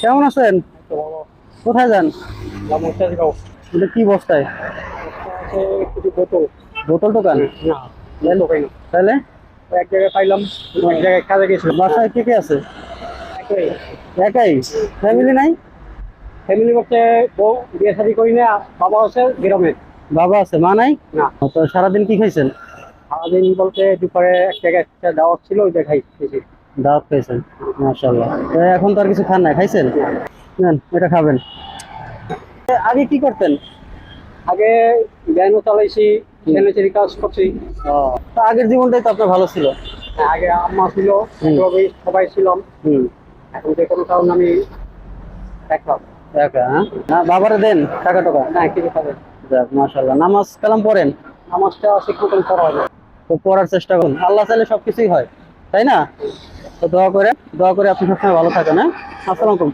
কেমন আছেন? কোথায় যান? এটা কি বস্তায়? বোতল দোকান? তাহলে? এক জায়গায় পাইলাম এক জায়গায় কাজে গেছিলাম বাসায় কে কে আছে? একাই? ফ্যামিলি নাই? ফ্যামিলি বলতে বউ বিয়ে শাদি করি না বাবা আছে গ্রামে বাবা আছে মা নাই? না। তো সারাদিন কি খাইছেন? সারাদিন বলতে দুপুরে এক জায়গায় একটা দাওয়াত ছিল ওই দেখাই খেয়েছি দাওয়াত খাইছেন মাশাল্লাহ এখন তো আর কিছু খান না খাইছেন? নেন এটা খাবেন। আগে কি করতেন? আগে ব্যানও চালাইছি কাজ করছি। তো আগের জীবনটাই তো আপনার ভালো ছিল। আগে আম্মা ছিল। সবাই সবাই ছিলাম। এখন যে কোনো কারণে আমি একা। হ্যাঁ? বাবারে দেন টাকা কিছু যাক মাশাল্লাহ নামাজ কালাম পড়েন? নামাজটা হবে। তো পড়ার চেষ্টা করুন। আল্লাহ চাইলে সবকিছুই হয় তাই না? তো দোয়া করে দোয়া করে আপনি সবসময় ভালো থাকেন হ্যাঁ? আসসালামু আলাইকুম।